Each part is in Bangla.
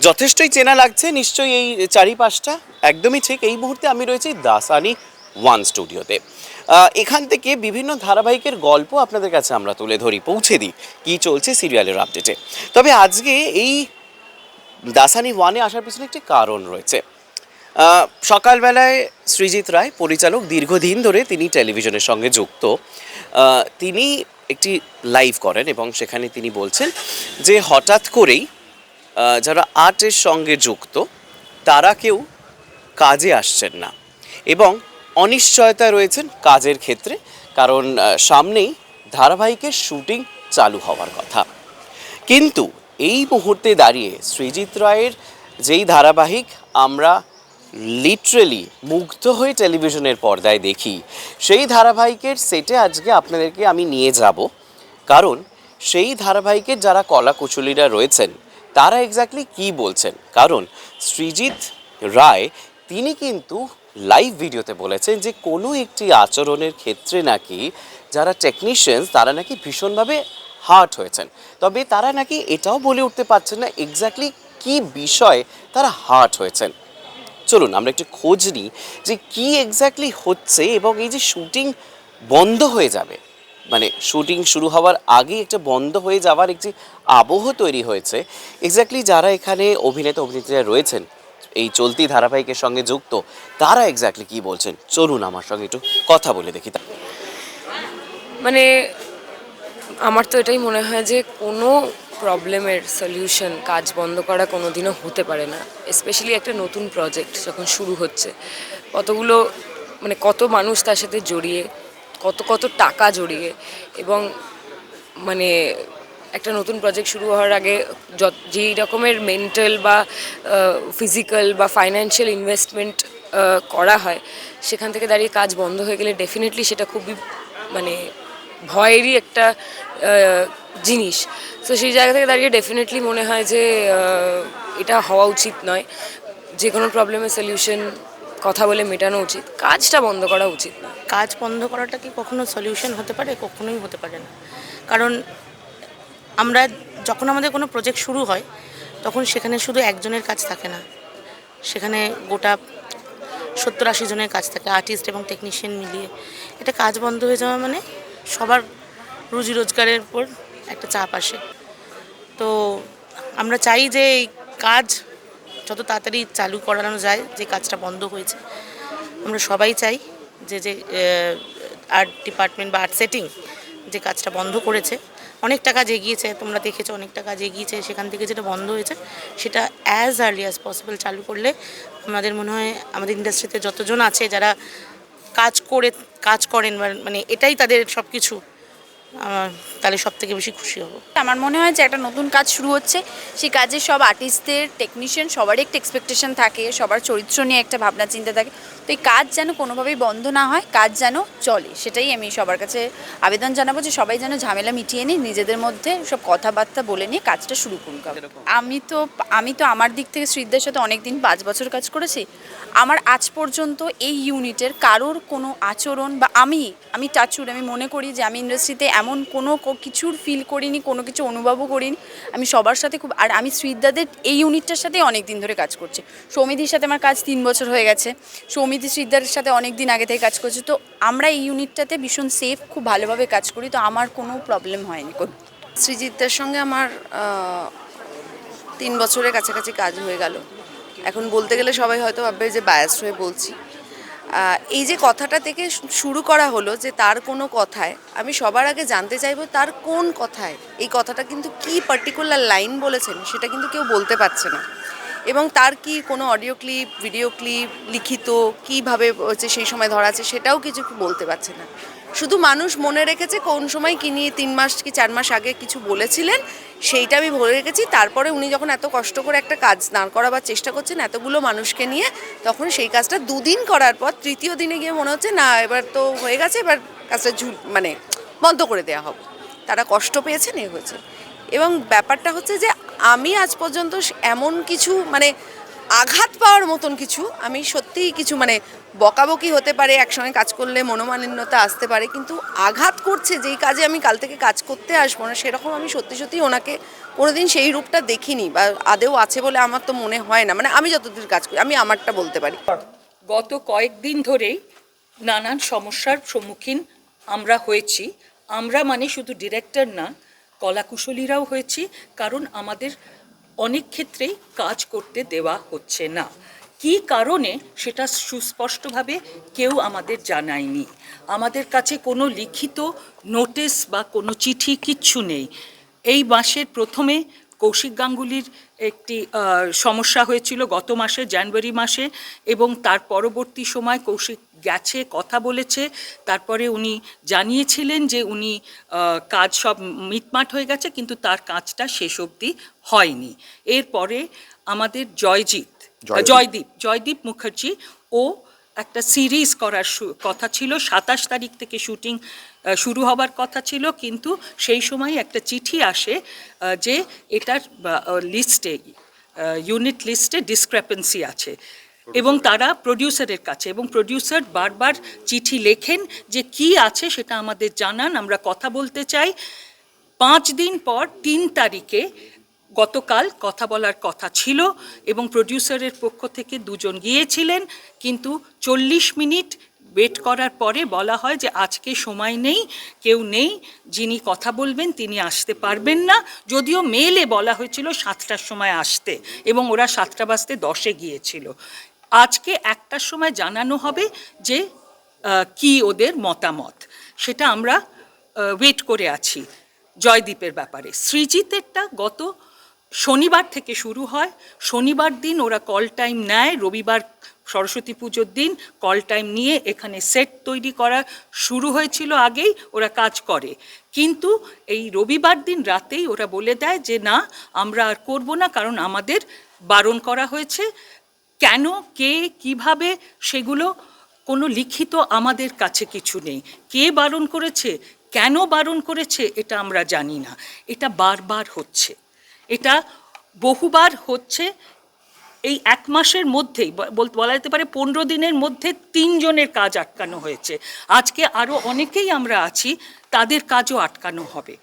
যথেষ্টই চেনা লাগছে, নিশ্চয়ই এই চারিপাশটা একদমই ঠিক। এই মুহূর্তে আমি রয়েছি দাসানি ওয়ান স্টুডিওতে। এখান থেকে বিভিন্ন ধারাবাহিকের গল্প আপনাদের কাছে আমরা তুলে ধরি, পৌঁছে দিই কী চলছে সিরিয়ালের আপডেটে। তবে আজকে এই দাসানি ওয়ানে আসার পিছনে একটি কারণ রয়েছে। সকালবেলায় সৃজিত রায়, পরিচালক, দীর্ঘদিন ধরে তিনি টেলিভিশনের সঙ্গে যুক্ত তিনি একটি লাইভ করেন এবং সেখানে তিনি বলছেন যে হঠাৎ করেই যারা আর্টের সঙ্গে যুক্ত, তারা কেউ কাজে আসছেন না। এবং অনিশ্চয়তা রয়েছেন কাজের ক্ষেত্রে, কারণ সামনেই ধারাবাহিকের শুটিং চালু হওয়ার কথা। কিন্তু এই মুহূর্তে দাঁড়িয়ে সৃজিত রায়ের যেই ধারাবাহিক আমরা লিটারেলি মুগ্ধ হয়ে টেলিভিশনের পর্দায় দেখি, সেই ধারাবাহিকের সেটে আজকে আপনাদেরকে আমি নিয়ে যাব। কারণ সেই ধারাবাহিকের যারা কলা কুচুলিরা রয়েছেন তারা এক্স্যাক্টলি কি বলছেন? কারণ সৃজিত রায়, তিনি কিন্তু লাইভ ভিডিওতে বলেছেন যে কোনো একটি আচরণের ক্ষেত্রে নাকি যারা টেকনিশিয়ানস তারা নাকি ভীষণভাবে হার্ট হয়েছেন। তবে তারা নাকি এটাও বলে উঠতে পারছেন না এক্স্যাক্টলি কি বিষয়ে তারা হার্ট হয়েছেন। চলুন, আমরা একটু খোঁজ নিই যে কি এক্স্যাক্টলি হচ্ছে এবং এই যে শুটিং বন্ধ হয়ে যাবে মানে শুটিং শুরু হওয়ার আগে একটা বন্ধ হয়ে যাওয়ার একটি আবহ তৈরি হয়েছে। এক্স্যাক্টলি যারা এখানে অভিনেতা, অভিনেত্রীরা রয়েছেন, এই চলতি ধারাবাহিকের সঙ্গে যুক্ত, তারা এক্স্যাক্টলি কি বলছেন? চলুন আমার সঙ্গে একটু কথা বলে দেখি। মানে আমার তো এটাই মনে হয় যে কোনো প্রবলেমের সলিউশন কাজ বন্ধ করা কোনো দিনও হতে পারে না স্পেশালি একটা নতুন প্রজেক্ট যখন শুরু হচ্ছে। কতগুলো মানে কত মানুষ তার সাথে জড়িয়ে কত কত টাকা জড়িয়ে এবং মানে একটা নতুন প্রজেক্ট শুরু হওয়ার আগে যেই রকমের মেন্টাল বা ফিজিক্যাল বা ফাইন্যান্সিয়াল ইনভেস্টমেন্ট করা হয়, সেখান থেকে দাঁড়িয়ে কাজ বন্ধ হয়ে গেলে ডেফিনেটলি সেটা খুবই মানে ভয়েরই একটা জিনিস। তো সেই জায়গা থেকে দাঁড়িয়ে ডেফিনেটলি মনে হয় যে এটা হওয়া উচিত নয়। যে কোনো প্রবলেমের সলিউশন কথা বলে মেটানো উচিত। কাজটা বন্ধ করা উচিত নয়। কাজ বন্ধ করাটা কি কখনো সলিউশন হতে পারে? কখনোই হতে পারে না। কারণ আমরা যখন আমাদের কোনো প্রজেক্ট শুরু হয়, তখন সেখানে শুধু একজনের কাজ থাকে না। সেখানে গোটা সত্তর আশি জনের কাজ থাকে আর্টিস্ট এবং টেকনিশিয়ান মিলিয়ে। এটা কাজ বন্ধ হয়ে যাওয়া মানে সবার রুজি রোজগারের উপর একটা চাপ আসে। তো আমরা চাই যে এই কাজ যত তাড়াতাড়ি চালু করানো যায়, যে কাজটা বন্ধ হয়েছে, আমরা সবাই চাই যে যে আর্ট ডিপার্টমেন্ট বা আর্ট সেটিং যে কাজটা বন্ধ করেছে, অনেকটা কাজ এগিয়েছে, তোমরা দেখেছ অনেক টাকা এগিয়েছে, সেখান থেকে যেটা বন্ধ হয়েছে, সেটা অ্যাজ আর্লি অ্যাজ পসিবল চালু করলে আমাদের মনে হয় আমাদের ইন্ডাস্ট্রিতে যতজন আছে যারা কাজ করে, কাজ করেন মানে এটাই তাদের সব কিছু তাহলে সব থেকে বেশি খুশি হব। আমার মনে হয় যে একটা নতুন কাজ শুরু হচ্ছে সেই কাজে সব আর্টিস্টদের টেকনিশিয়ান সবারই একটা এক্সপেকটেশন থাকে সবার চরিত্র নিয়ে একটা ভাবনা চিন্তা থাকে। তো এই কাজ যেন কোনোভাবেই বন্ধ না হয় কাজ যেন চলে সেটাই আমি সবার কাছে আবেদন জানাব যে সবাই যেন ঝামেলা মিটিয়ে নিয়ে নিজেদের মধ্যে সব কথাবার্তা বলে নিয়ে কাজটা শুরু করুক। আমি তো আমি তো আমার দিক থেকে শ্রীদের সাথে অনেক দিন পাঁচ বছর কাজ করেছি। আমার আজ পর্যন্ত এই ইউনিটের কারোর কোনো আচরণ বা আমি আমি টাচুর আমি মনে করি যে আমি ইন্ডাস্ট্রিতে এমন কোনো কিছুর ফিল করিনি, কোনো কিছু অনুভবও করিনি। আমি সবার সাথে খুব আর আমি শ্রীদাদের এই ইউনিটটার সাথে অনেক দিন ধরে কাজ করছি। সৌমিদির সাথে আমার কাজ তিন বছর হয়ে গেছে। সৌমিদি শ্রীদারের সাথে অনেক দিন আগে থেকে কাজ করছি। তো আমরা এই ইউনিটটাতে ভীষণ সেফ খুব ভালোভাবে কাজ করি। তো আমার কোনো প্রবলেম হয়নি কোনো। সৃজিতদের সঙ্গে আমার তিন বছরের কাছাকাছি কাজ হয়ে গেল। এখন বলতে গেলে সবাই হয়তো ভাববে যে বায়াস হয়ে বলছি। এই যে কথাটা থেকে শুরু করা হলো যে তার কোনো কথায়, আমি সবার আগে জানতে চাইব তার কোন কথায় এই কথাটা কিন্তু কি পার্টিকুলার লাইন বলেছেন সেটা কিন্তু কেউ বলতে পারছে না। এবং তার কি কোনো অডিও ক্লিপ ভিডিও ক্লিপ লিখিত, কীভাবে হচ্ছে সেই সময় ধরা আছে সেটাও কিছু বলতে পারছে না। শুধু মানুষ মনে রেখেছে কোন সময় কি নিয়ে তিন মাস কি চার মাস আগে কিছু বলেছিলেন, সেইটা আমি বলে রেখেছি। তারপরে উনি যখন এত কষ্ট করে একটা কাজ দাঁড় করাবার চেষ্টা করছেন এতগুলো মানুষকে নিয়ে, তখন সেই কাজটা দুদিন করার পর তৃতীয় দিনে গিয়ে মনে হচ্ছে, না, এবার তো হয়ে গেছে, এবার কাজটা ঝুল মানে বন্ধ করে দেওয়া হবে। তারা কষ্ট পেয়েছেন, এ হয়েছে। এবং ব্যাপারটা হচ্ছে যে, আমি আজ পর্যন্ত এমন কিছু মানে আঘাত পাওয়ার মতন কিছু, আমি সত্যিই কিছু মানে বকাবকি হতে পারে, একসঙ্গে কাজ করলে মনোমালিন্যতা আসতে পারে, কিন্তু আঘাত করছে, যেই কাজে আমি কাল থেকে কাজ করতে আসব না, সেরকম আমি সত্যি সত্যি ওনাকে কোনোদিন সেই রূপটা দেখিনি বা আদেও আছে বলে আমার তো মনে হয় না। মানে আমি যতদূর কাজ করি, আমি আমারটা বলতে পারি। গত কয়েকদিন ধরেই নানান সমস্যার সম্মুখীন আমরা হয়েছি। আমরা মানে শুধু ডিরেক্টর না, কলাকুশলীরাও হয়েছি, কারণ আমাদের অনেক ক্ষেত্রেই কাজ করতে দেওয়া হচ্ছে না। কী কারণে সেটা সুস্পষ্টভাবে কেউ আমাদের জানায়নি। আমাদের কাছে কোনো লিখিত নোটিশ বা কোনো চিঠি কিচ্ছু নেই। এই মাসের প্রথমে কৌশিক গাঙ্গুলির একটি সমস্যা হয়েছিল গত মাসে, জানুয়ারি মাসে, এবং তার পরবর্তী সময় কৌশিক গেছে, কথা বলেছে। তারপরে উনি জানিয়েছিলেন যে উনি কাজ সব মিটমাট হয়ে গেছে, কিন্তু তার কাজটা শেষ অবধি হয়নি। এরপরে আমাদের জয়জিৎ জয়দীপ। জয়দীপ মুখার্জি ও একটা সিরিজ করার কথা ছিল। সাতাশ তারিখ থেকে শুটিং শুরু হবার কথা ছিল। কিন্তু সেই সময় একটা চিঠি আসে যে এটার লিস্টে ইউনিট লিস্টে ডিসক্রেপেন্সি আছে। এবং তারা প্রডিউসারের কাছে এবং প্রডিউসার বারবার চিঠি লেখেন যে কি আছে সেটা আমাদের জানান আমরা কথা বলতে চাই। পাঁচ দিন পর তিন তারিখে গতকাল কথা বলার কথা ছিল এবং প্রডিউসারের পক্ষ থেকে দুজন গিয়েছিলেন, কিন্তু চল্লিশ মিনিট ওয়েট করার পরে বলা হয় যে আজকে সময় নেই, কেউ নেই, যিনি কথা বলবেন তিনি আসতে পারবেন না। যদিও মেলে বলা হয়েছিল সাতটার সময় আসতে এবং ওরা সাতটা বাজতে দশে গিয়েছিল। আজকে একটার সময় জানানো হবে যে কি ওদের মতামত। সেটা আমরা ওয়েট করে আছি জয়দীপের ব্যাপারে। সৃজিতেরটা গত শনিবার থেকে শুরু হয়। শনিবার দিন ওরা কল টাইম নেয়। রবিবার সরস্বতী পুজোর দিন কল টাইম নিয়ে এখানে সেট তৈরি করা শুরু হয়েছিল আগেই, ওরা কাজ করে। কিন্তু এই রবিবার দিন রাতেই ওরা বলে দেয় যে, না, আমরা আর করব না, কারণ আমাদের বারণ করা হয়েছে। কেন, কে, কীভাবে সেগুলো কোনো লিখিত আমাদের কাছে কিছু নেই। কে বারণ করেছে? কেন বারণ করেছে? এটা আমরা জানি না। এটা বারবার হচ্ছে। এটা বহুবার হচ্ছে এই এক মাসের মধ্যেই বলা যেতে পারে পনেরো দিনের মধ্যে তিনজনের কাজ আটকানো হয়েছে। আজকে আরও অনেকেই আমরা আছি তাদের কাজও আটকানো হবে।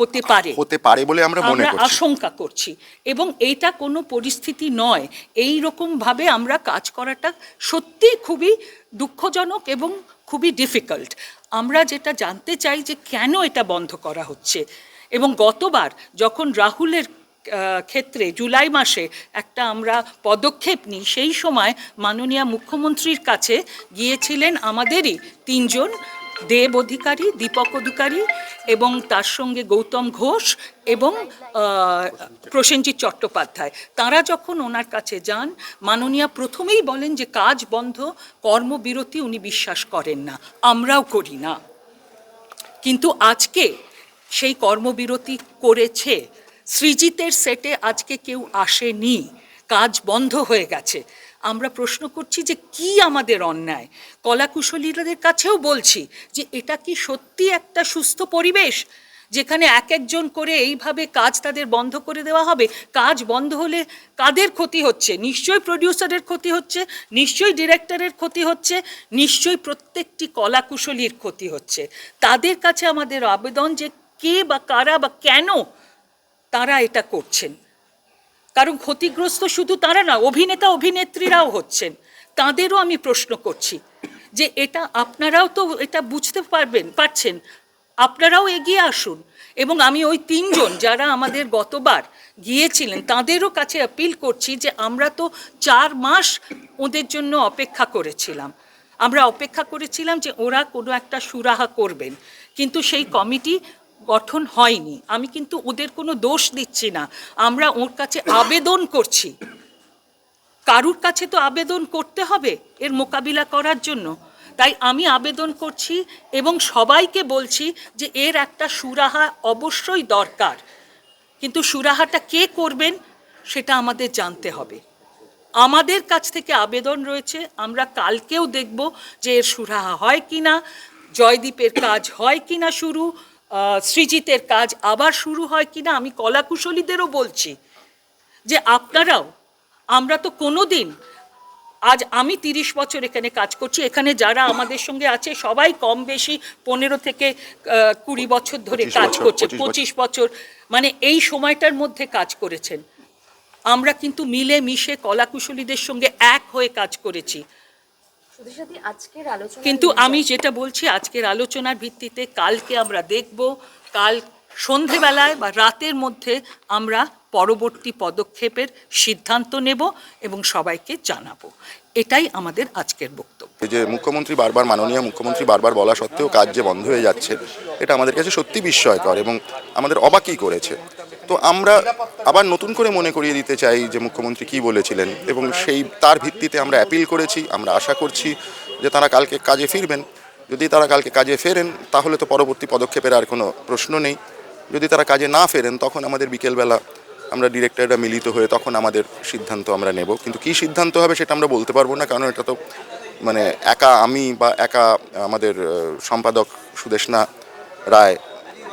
হতে পারে। হতে পারে বলে আমরা মনে করছি। আশঙ্কা করছি। এবং এইটা কোনো পরিস্থিতি নয়। এই রকম ভাবে আমরা কাজ করাটা সত্যি খুবই দুঃখজনক এবং খুবই ডিফিকাল্ট আমরা যেটা জানতে চাই যে কেন এটা বন্ধ করা হচ্ছে। এবং গতবার যখন রাহুলের ক্ষেত্রে জুলাই মাসে একটা আমরা পদক্ষেপ নিই, সেই সময় মাননীয় মুখ্যমন্ত্রীর কাছে গিয়েছিলেন আমাদেরই তিনজন, দেব অধিকারী, দীপক অধিকারী এবং তার সঙ্গে গৌতম ঘোষ এবং প্রসেনজিৎ চট্টোপাধ্যায়। তারা যখন ওনার কাছে যান, মাননীয়া প্রথমেই বলেন যে কাজ বন্ধ, কর্মবিরতি উনি বিশ্বাস করেন না। আমরাও করি না। কিন্তু আজকে সেই কর্মবিরতি করেছে। সৃজিতের সেটে আজকে কেউ আসেনি। কাজ বন্ধ হয়ে গেছে। আমরা প্রশ্ন করছি যে কি আমাদের অন্যায়? কলাকুশলীদের কাছেও বলছি যে এটা কি সত্যি একটা সুস্থ পরিবেশ? যেখানে এক একজন করে এইভাবে কাজ তাদের বন্ধ করে দেওয়া হবে। কাজ বন্ধ হলে কাদের ক্ষতি হচ্ছে? নিশ্চয়ই প্রডিউসারের ক্ষতি হচ্ছে, নিশ্চয়ই ডিরেক্টরের ক্ষতি হচ্ছে, নিশ্চয়ই প্রত্যেকটি কলাকুশলীর ক্ষতি হচ্ছে। তাদের কাছে আমাদের আবেদন যে কে বা কারা বা কেন তারা এটা করছেন? কারণ ক্ষতিগ্রস্ত শুধু তারা না, অভিনেতা, অভিনেত্রীরাও হচ্ছেন। তাদেরও আমি প্রশ্ন করছি যে এটা আপনারাও তো এটা বুঝতে পারবেন, পারছেন। আপনারাও এগিয়ে আসুন। এবং আমি ওই তিনজন যারা আমাদের গতবার গিয়েছিলেন, তাদেরও কাছে অ্যাপিল করছি যে আমরা তো চার মাস ওদের জন্য অপেক্ষা করেছিলাম। আমরা অপেক্ষা করেছিলাম যে ওরা কোনো একটা সুরাহা করবেন। কিন্তু সেই কমিটি গঠন হয়নি। আমি কিন্তু ওদের কোনো দোষ দিচ্ছি না। আমরা ওর কাছে আবেদন করছি। কারুর কাছে তো আবেদন করতে হবে এর মোকাবিলা করার জন্য। তাই আমি আবেদন করছি এবং সবাইকে বলছি যে এর একটা সুরাহা অবশ্যই দরকার। কিন্তু সুরাহাটা কে করবেন সেটা আমাদের জানতে হবে। আমাদের কাছ থেকে আবেদন রয়েছে। আমরা কালকেও দেখব যে এর সুরাহা হয় কি না জয়দীপের কাজ হয় কি না শুরু সৃজিতের কাজ আবার শুরু হয় কি না আমি কলাকুশলীদেরও বলছি যে আপনারাও আমরা তো কোনো দিন আজ আমি তিরিশ বছর এখানে কাজ করছি এখানে যারা আমাদের সঙ্গে আছে সবাই কম বেশি পনেরো থেকে কুড়ি বছর ধরে কাজ করছে পঁচিশ বছর। মানে এই সময়টার মধ্যে কাজ করেছেন। আমরা কিন্তু মিলে মিশে কলাকুশলীদের সঙ্গে এক হয়ে কাজ করেছি। কিন্তু আমি যেটা বলছি আজকের আলোচনার ভিত্তিতে কালকে আমরা দেখব কাল সন্ধেবেলায় বা রাতের মধ্যে আমরা পরবর্তী পদক্ষেপের সিদ্ধান্ত নেব এবং সবাইকে জানাব। এটাই আমাদের আজকের বক্তব্য। যে মুখ্যমন্ত্রী বারবার মাননীয় মুখ্যমন্ত্রী বারবার বলা সত্ত্বেও কাজ যে বন্ধ হয়ে যাচ্ছে এটা আমাদের কাছে সত্যি বিস্ময়কর এবং আমাদের অবাকই করেছে। তো আমরা আবার নতুন করে মনে করিয়ে দিতে চাই যে মুখ্যমন্ত্রী কি বলেছিলেন এবং সেই তার ভিত্তিতে আমরা অ্যাপিল করেছি আমরা আশা করছি যে তারা কালকে কাজে ফিরবেন। যদি তারা কালকে কাজে ফেরেন তাহলে তো পরবর্তী পদক্ষেপের আর কোনো প্রশ্ন নেই। যদি তারা কাজে না ফেরেন তখন আমাদের বিকেলবেলা আমরা ডিরেক্টররা মিলিত হয়ে তখন আমাদের সিদ্ধান্ত আমরা নেব। কিন্তু কী সিদ্ধান্ত হবে সেটা আমরা বলতে পারব না কারণ এটা তো মানে একা আমি বা একা আমাদের সম্পাদক সুদেশনা রায়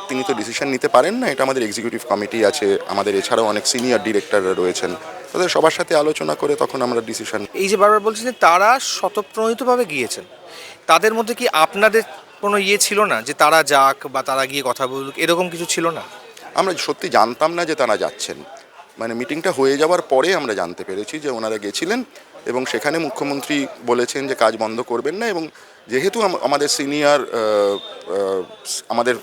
তিনি তো ডিসিশন নিতে পারেন না এটা আমাদের এক্সিকিউটিভ কমিটি আছে আমাদের এছাড়াও অনেক সিনিয়র ডিরেক্টররা রয়েছেন তাদের সবার সাথে আলোচনা করে তখন আমরা ডিসিশন এই যে বারবার বলছেন যে তারা স্বতঃপ্রণোদিতভাবে গিয়েছেন তাদের মধ্যে কি আপনাদের কোনো ইয়ে ছিল না যে তারা যাক বা তারা গিয়ে কথা বলুক এরকম কিছু ছিল না? আমরা সত্যি জানতাম না যে তারা যাচ্ছেন মানে মিটিংটা হয়ে যাওয়ার পরে আমরা জানতে পেরেছি যে ওনারা গেছিলেন এবং সেখানে মুখ্যমন্ত্রী বলেছেন যে কাজ বন্ধ করবেন না এবং যেহেতু আমাদের সিনিয়র আমাদের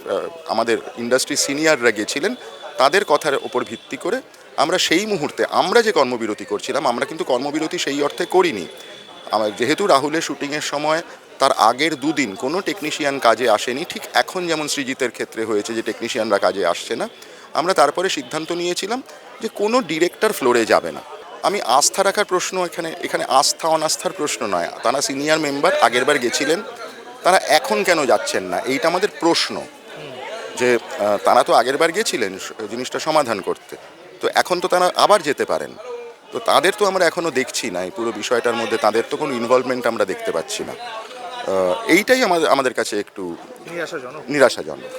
আমাদের ইন্ডাস্ট্রি সিনিয়ররা গেছিলেন, তাদের কথার ওপর ভিত্তি করে আমরা সেই মুহূর্তে আমরা যে কর্মবিরতি করছিলাম, আমরা কিন্তু কর্মবিরতি সেই অর্থে করিনি। আমার যেহেতু রাহুলের শুটিংয়ের সময় তার আগের দুদিন কোনো টেকনিশিয়ান কাজে আসেনি, ঠিক এখন যেমন সৃজিতের ক্ষেত্রে হয়েছে যে টেকনিশিয়ানরা কাজে আসছে না, আমরা তারপরে সিদ্ধান্ত নিয়েছিলাম যে কোনো ডিরেক্টর ফ্লোরে যাবে না। আমি আস্থা রাখার প্রশ্ন এখানে এখানে আস্থা অনাস্থার প্রশ্ন নয়। তারা সিনিয়র মেম্বার আগেরবার গেছিলেন। তারা এখন কেন যাচ্ছেন না? এইটা আমাদের প্রশ্ন। যে তারা তো আগেরবার গেছিলেন জিনিসটা সমাধান করতে। তো এখন তো তারা আবার যেতে পারেন। তো তাদের তো আমরা এখনও দেখছি না। এই পুরো বিষয়টার মধ্যে তাদের তো কোনো ইনভলভমেন্ট আমরা দেখতে পাচ্ছি না। এইটাই আমাদের আমাদের কাছে একটু নিরাশাজনক। নিরাশাজনক।